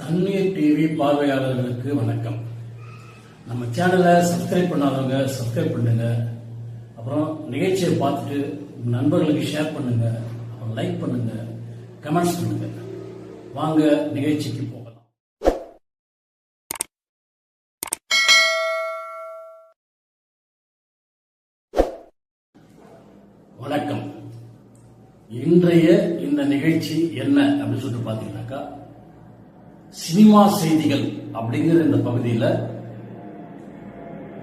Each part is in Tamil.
தண்ணீர் டிவி பார்வையாளர்களுக்கு வணக்கம். நம்ம சேனலை சப்ஸ்கிரைப் பண்ணாதவங்க சப்ஸ்கிரைப் பண்ணுங்க. அப்புறம் நிகழ்ச்சியை பார்த்துட்டு நண்பர்களுக்கு ஷேர் பண்ணுங்க. அப்புறம் லைக் பண்ணுங்க. கமெண்ட்ஸ் பண்ணுங்க. வாங்க நிகழ்ச்சிக்கு போகலாம். வணக்கம். இன்றைய இந்த நிகழ்ச்சி என்ன அப்படின்னு சொல்லிட்டு பார்த்தீங்கன்னாக்கா சினிமா செய்திகள் அப்படிங்கிற இந்த பகுதியில்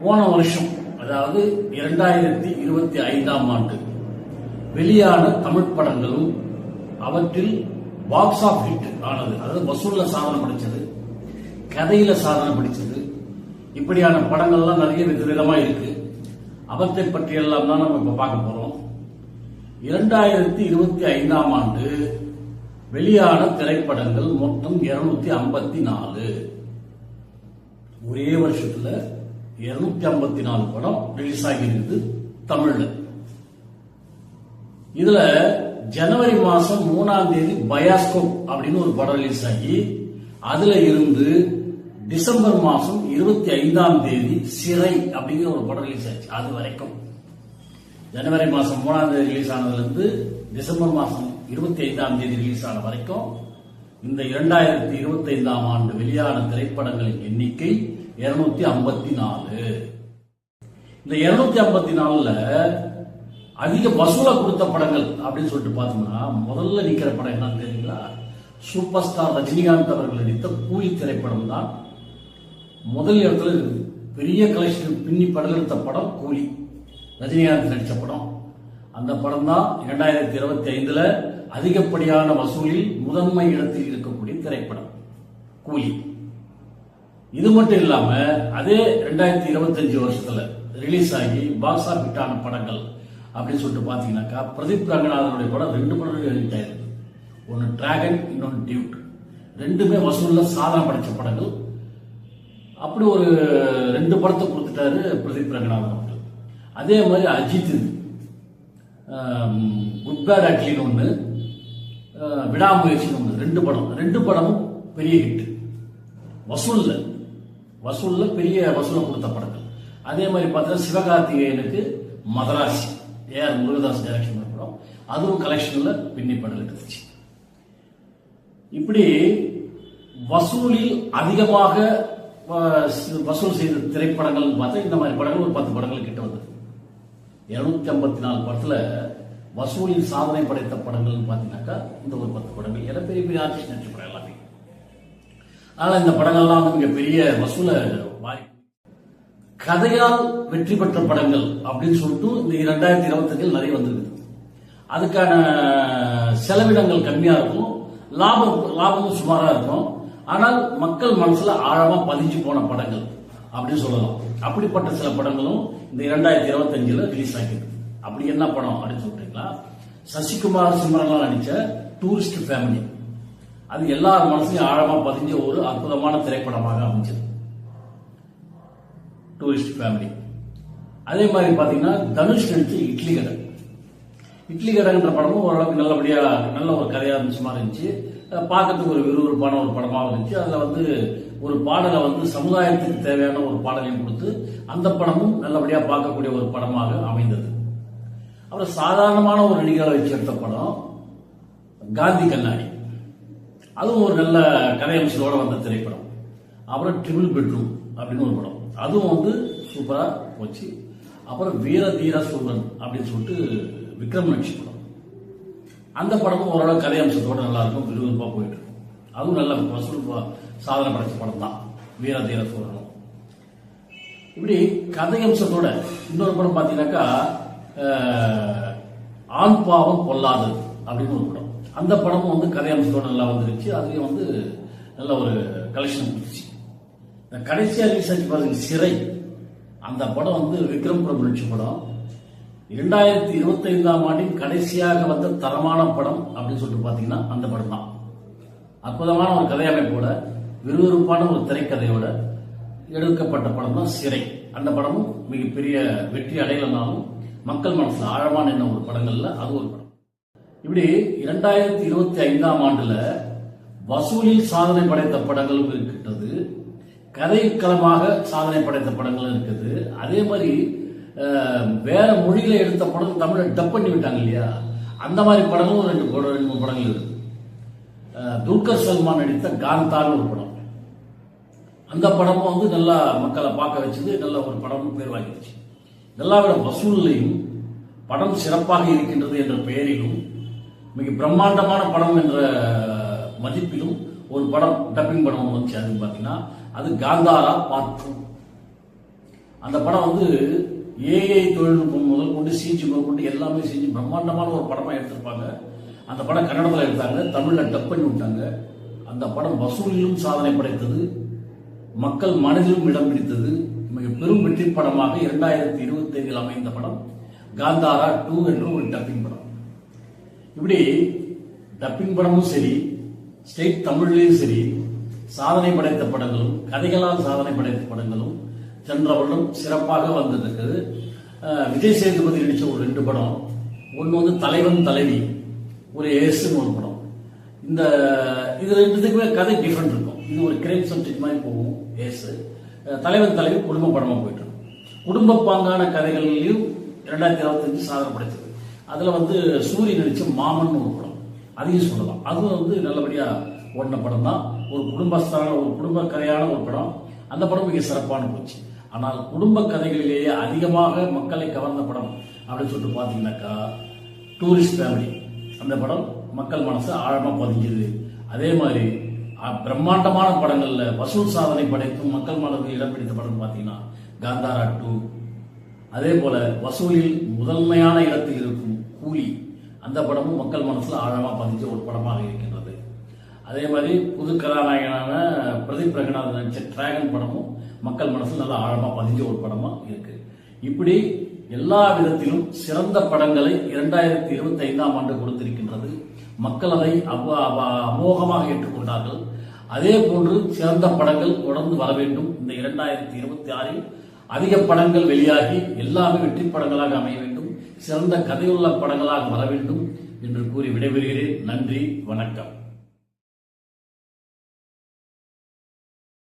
போன வருஷம் அதாவது இரண்டாயிரத்தி இருபத்தி ஐந்தாம் ஆண்டு வெளியான தமிழ் படங்களும் அவற்றில் பாக்ஸ் ஆஃப் ஹிட் ஆனது. அதாவது வசூலில் சாதனை படித்தது கதையில சாதனை படித்தது இப்படியான படங்கள்லாம் நிறைய விதவிதமா இருக்கு. அவற்றை பற்றி எல்லாம் தான் நம்ம இப்போ பார்க்க போறோம். இரண்டாயிரத்தி இருபத்தி ஐந்தாம் ஆண்டு வெளியான திரைப்படங்கள் மொத்தம் இருநூத்தி ஐம்பத்தி நாலு. ஒரே வருஷத்துல இருநூத்தி ஐம்பத்தி நாலு படம் ரிலீஸ் ஆகியிருக்குது தமிழ்ல. இதுல ஜனவரி மாசம் மூணாம் தேதி பயாஸ்கோப் அப்படின்னு ஒரு படம் ரிலீஸ் ஆகி அதுல இருந்து டிசம்பர் மாசம் இருபத்தி ஐந்தாம் தேதி சிறை அப்படிங்கிற ஒரு படம் ரிலீஸ் ஆச்சு அது வரைக்கும். ஜனவரி மாசம் மூணாம் தேதி ரிலீஸ் ஆனதுல இருந்து டிசம்பர் மாசம் இருபத்தி ஐந்தாம் தேதி ரிலீஸ் ஆன வரைக்கும் இந்த இரண்டாயிரத்தி இருபத்தி ஐந்தாம் ஆண்டு வெளியான திரைப்படங்களின் எண்ணிக்கை இருநூத்தி ஐம்பத்தி நாலு. இந்த இருநூத்தி ஐம்பத்தி நாலுல அதிக வசூலை கொடுத்த படங்கள் அப்படின்னு சொல்லிட்டு பார்த்தோம்னா முதல்ல நிக்கிற படம் என்னன்னு தெரியுங்களா? சூப்பர் ஸ்டார் ரஜினிகாந்த் அவர்கள் நடித்த கூலி திரைப்படம் தான். முதல் இடத்துல பெரிய கலெக்ஷன் பின்னி படலெடுத்த படம் கூலி. ரஜினிகாந்த் நடித்த படம். அந்த படம் தான் இரண்டாயிரத்தி இருபத்தி ஐந்துல அதிகப்படியான வசூலில் முதன்மை இடத்தில் இருக்கக்கூடிய திரைப்படம் கூலி. இது மட்டும் இல்லாம அதே ரெண்டாயிரத்தி இருபத்தஞ்சு வருஷத்துல ரிலீஸ் ஆகி பாக்ஸ் ஆஃப் ஆன படங்கள் அப்படின்னு சொல்லிட்டு பாத்தீங்கன்னாக்கா பிரதீப் ரங்கநாதனுடைய படம் ரெண்டு படம் ஹிட் ஆயிருக்கு. ஒன்னு டிராகன் இன்னொன்னு டியூட் ரெண்டுமே வசூல்ல சாதனை படைச்ச படங்கள். அப்படி ஒரு ரெண்டு படத்தை கொடுத்துட்டாரு பிரதீப் ரங்கநாதன் அவர்கள். அதே மாதிரி அஜித் இது. குட் பேட் அட்லின்னு ஒன்று விடாமுயற்சின்னு ஒன்று ரெண்டு படம். ரெண்டு படமும் பெரிய ஹிட் வசூலில். வசூலில் பெரிய வசூலை கொடுத்த படங்கள். அதே மாதிரி பார்த்தா சிவகார்த்திகேயனுக்கு மதராசி. ஏஆர் முருகதாஸ் டைரக்ஷன் படம். அதுவும் கலெக்ஷனில் பின்னி படம் எடுத்துச்சு. இப்படி வசூலில் அதிகமாக வசூல் செய்த திரைப்படங்கள் பார்த்தா இந்த மாதிரி படங்கள் ஒரு பத்து படங்கள் கிட்ட வந்தது இருநூத்தி ஐம்பத்தி நாலு படத்துல வசூலில் சாதனை படைத்த படங்கள்னு பார்த்தீங்கன்னாக்கா இந்த ஒரு பத்து படங்கள். எல்லாம் பெரிய பெரிய ஆர்டிஸ்ட் நடிச்ச படம் எல்லாமே. அதனால இந்த படங்கள்லாம் வந்து மிகப்பெரிய வசூலை வாரி கதையால் வெற்றி பெற்ற படங்கள் அப்படின்னு சொல்லிட்டு இந்த இரண்டாயிரத்தி இருபத்தஞ்சில் நிறைய வந்திருக்குது. அதுக்கான செலவினங்கள் கம்மியா இருக்கும். லாபம் லாபமும் சுமாராக இருக்கும். ஆனால் மக்கள் மனசுல ஆழமா பதிஞ்சு போன படங்கள். அப்படின்னு சொல்லலாம் அப்படிப்பட்ட சில படங்களும் இந்த இரண்டாயிரத்தி இருபத்தஞ்சுல ரிலீஸ் ஆகிருக்கு அப்படி என்ன படம் அப்படின்னு சொல்றீங்களா? சசிகுமார் சிம்ரன்லாம் நடிச்ச டூரிஸ்ட் ஃபேமிலி அது எல்லார் மனசுலயும் ஆழமா பதிஞ்ச ஒரு அற்புதமான திரைப்படமாக அமைஞ்சது. டூரிஸ்ட் ஃபேமிலி அதே மாதிரி பாத்தீங்கன்னா தனுஷ் நடிச்ச இட்லி கடை. இட்லி கடைன்ற படமும் ஓரளவுக்கு நல்லபடியா நல்ல ஒரு கதையா இருந்துச்சு மாதிரி இருந்துச்சு. பார்க்கறதுக்கு ஒரு விறுவிறுப்பான ஒரு படமாக இருந்துச்சு. அதில் வந்து ஒரு பாடலை வந்து சமுதாயத்துக்கு தேவையான ஒரு பாடலையும் கொடுத்து அந்த படமும் நல்லபடியாக பார்க்கக்கூடிய ஒரு படமாக அமைந்தது. அப்புறம் சாதாரணமான ஒரு நடிகரை வச்சு எடுத்த படம் காந்தி கண்ணாடி. அதுவும் ஒரு நல்ல கதையம்சத்தோடு வந்த திரைப்படம். அப்புறம் ட்ரிபிள் பெட்ரூம் அப்படின்னு ஒரு படம். அதுவும் வந்து சூப்பராக போச்சு. அப்புறம் வீர தீர சூரன் அப்படின்னு சொல்லிட்டு விக்ரம் நடிச்ச படம். அந்த படமும் ஓரளவு கதையம்சத்தோட நல்லா இருக்கும் விறுவிறுப்பா போயிட்டு இருக்கும் அதுவும் நல்ல வசூல் சாதனை படைச்ச படம் தான் வீர தீர சூரனும் இப்படி கதை அம்சத்தோட இன்னொரு படம் பார்த்தீங்கன்னாக்கா ஆண் பாவம் பொல்லாதது அப்படின்னு ஒரு படம். அந்த படமும் வந்து கதை அம்சத்தோட நல்லா வந்துருச்சு. அதுலயும் வந்து நல்ல ஒரு கலெக்ஷன் வந்துருச்சு இந்த கடைசியா ரிலீஸ் ஆச்சு பாருங்க சிறை. அந்த படம் வந்து விக்ரம் பிரபு நடிச்ச படம். இரண்டாயிரத்தி இருபத்தி ஐந்தாம் ஆண்டின் கடைசியாக வந்த தரமான படம் அப்படின்னு சொல்லிட்டு பாத்தீங்கன்னா அந்த படம் தான் அற்புதமான ஒரு கதையமைப்போட விறுவிறுப்பான ஒரு திரைக்கதையோட எடுக்கப்பட்ட படம் தான் சிறை. அந்த படமும் மிகப்பெரிய வெற்றி அடையலனாலும் மக்கள் மனசுல ஆழமான என்ன ஒரு படங்கள்ல அது ஒரு படம். இப்படி இரண்டாயிரத்தி இருபத்தி ஐந்தாம் ஆண்டுல வசூலில் சாதனை படைத்த படங்களும் இருக்கின்றது கதைக்களமாக சாதனை படைத்த படங்களும் இருக்குது அதே மாதிரி வேற மொழியில எடுத்த படம் தமிழை டப் பண்ணி விட்டாங்க இல்லையா? அந்த மாதிரி படங்களும் ரெண்டு படம் ரெண்டு மூணு படங்கள் இருக்கு. துல்கர் சல்மான் நடித்த காந்தான்னு ஒரு படம். அந்த படமும் வந்து நல்லா மக்களை பார்க்க வச்சது நல்ல ஒரு படமும் பேர் வாங்கிடுச்சு. இதெல்லாம் விட வசூல்லையும் படம் சிறப்பாக இருக்கின்றது என்ற பெயரிலும் மிக பிரம்மாண்டமான படம் என்ற மதிப்பிலும் ஒரு படம் டப்பிங் படம் ஒன்று வந்துச்சு. அதுன்னு பார்த்தீங்கன்னா அது காந்தாரா பார்த்து அந்த படம் வந்து ஏஐ தொழில்நுட்பம் முதல் கொண்டு சிஜி முதல் கொண்டு எல்லாமே செஞ்சு பிரம்மாண்டமான ஒரு படமாக எடுத்திருப்பாங்க. அந்த படம் கன்னடத்தில் எடுத்தாங்க. தமிழில் டப் பண்ணி விட்டாங்க. அந்த படம் வசூலிலும் சாதனை படைத்தது. மக்கள் மனதிலும் இடம் பிடித்தது. மிக பெரும் வெற்றி படமாக இரண்டாயிரத்தி இருபத்தி ஐந்தில் அமைந்த படம். காந்தாரா டூ என்று ஒரு டப்பிங் படம். இப்படி டப்பிங் படமும் சரி ஸ்டேட் தமிழ்லையும் சரி சாதனை படைத்த படங்களும் கதைகளால் சாதனை படைத்த படங்களும் சென்ற வருடம் சிறப்பாக வந்திருக்குது விஜய் சேதுபதி நடித்த ஒரு ரெண்டு படம். ஒன்று வந்து தலைவன் தலைவி ஒரு ஏசுன்னு ஒரு படம். இந்த இது ரெண்டுத்துக்குமே கதை டிஃப்ரெண்ட் இருக்கும். இது ஒரு கிரைம் சப்ஜெக்ட் மாதிரி போகும் ஏசு. தலைவன் தலைவி குடும்ப படமாக போயிட்டு இருக்கும். குடும்ப பாங்கான கதைகள்லையும் இரண்டாயிரத்தி இருபத்தஞ்சு சாதனை படைத்தது அதில் வந்து சூரிய நடித்த மாமன் ஒரு படம். அதையும் சொல்லலாம். அதுவும் வந்து நல்லபடியாக ஓடின படம் தான் ஒரு குடும்பஸ்தான ஒரு குடும்ப கதையான ஒரு படம். அந்த படம் மிக சிறப்பான போச்சு. ஆனால் குடும்ப கதைகளிலேயே அதிகமாக மக்களை கவர்ந்த படம் அப்படின்னு சொல்லிட்டு பார்த்தீங்கன்னாக்கா டூரிஸ்ட் ஃபேமிலி அந்த படம் மக்கள் மனசு ஆழமாக பதிஞ்சுது. அதே மாதிரி பிரம்மாண்டமான படங்களில் வசூல் சாதனை படைத்தும் மக்கள் மனதில் இடம் பிடித்த படம் பார்த்தீங்கன்னா காந்தாரா டூ அதே போல வசூலில் முதன்மையான இடத்தில் இருக்கும் கூலி. அந்த படமும் மக்கள் மனசில் ஆழமாக பதிஞ்ச ஒரு படமாக இருக்கின்றது. அதே மாதிரி புது கதாநாயகனான பிரதீப் ரங்கநாதன் நடித்த டிராகன் படமும் மக்கள் மனசில் நல்லா ஆழமாக பதிஞ்ச ஒரு படமாக இருக்கு. இப்படி எல்லா விதத்திலும் சிறந்த படங்களை இரண்டாயிரத்தி இருபத்தி ஐந்தாம் ஆண்டு கொடுத்திருக்கின்றது. மக்கள் அதை அமோகமாக ஏற்றுக்கொண்டார்கள். அதே போன்று சிறந்த படங்கள் தொடர்ந்து வர வேண்டும். இந்த இரண்டாயிரத்தி இருபத்தி ஆறில் அதிக படங்கள் வெளியாகி எல்லாமே வெற்றி படங்களாக அமைய வேண்டும். சிறந்த கதையுள்ள படங்களாக வர வேண்டும் என்று கூறி விடைபெறுகிறேன். நன்றி வணக்கம்.